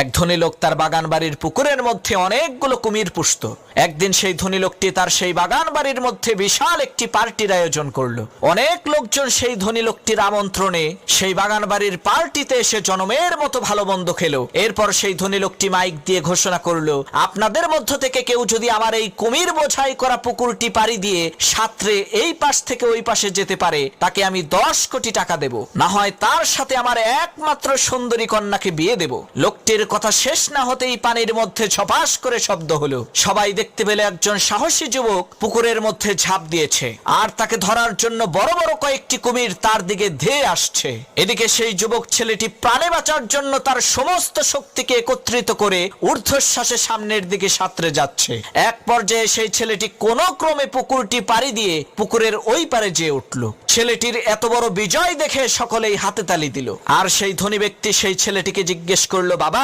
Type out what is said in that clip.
এক ধনী লোক তার বাগান বাড়ির পুকুরের মধ্যে অনেকগুলো কুমির পুষত। একদিন সেই ধনী লোকটি তার সেই বাগান বাড়ির মধ্যে বিশাল একটি পার্টির আয়োজন করল। অনেক লোকজন সেই ধনী লোকটির আমন্ত্রণে সেই বাগান বাড়ির পার্টিতে এসে জনমের মতো ভালো মন্দ খেলো। এরপর সেই ধনী লোকটি মাইক দিয়ে ঘোষণা করল, আপনাদের মধ্য থেকে কেউ যদি আমার এই কুমির বোঝাই করা পুকুরটি পাড়ি দিয়ে সাঁতরে এই পাশ থেকে ওই পাশে যেতে পারে, তাকে আমি দশ কোটি টাকা দেব। না হয় তার সাথে আমার একমাত্র সুন্দরী কন্যাকে বিয়ে দেব। লোকটির কথা শেষ না হতেই পানির মধ্যে ছপাস করে শব্দ হলো। সবাই দেখতে পেলে একজন সাহসী যুবক পুকুরের মধ্যে ঝাঁপ দিয়েছে। আর তাকে ধরার জন্য বড় বড় কয়েকটি কুমির তার দিকে ধেয়ে আসছে। এদিকে সেই যুবক ছেলেটি প্রাণে বাঁচার জন্য তার সমস্ত শক্তিকে একত্রিত করে ঊর্ধ্বশ্বাসে সামনের দিকে সাঁতরে যাচ্ছে। এক পর্যায়ে সেই ছেলেটি কোনো ক্রমে পুকুরটি পাড়ি দিয়ে পুকুরের ওই পারে যেয়ে উঠল। ছেলেটির এত বড় বিজয় দেখে সকলেই হাতে তালি দিল। আর সেই ধনী ব্যক্তি সেই ছেলেটিকে জিজ্ঞেস করল, বাবা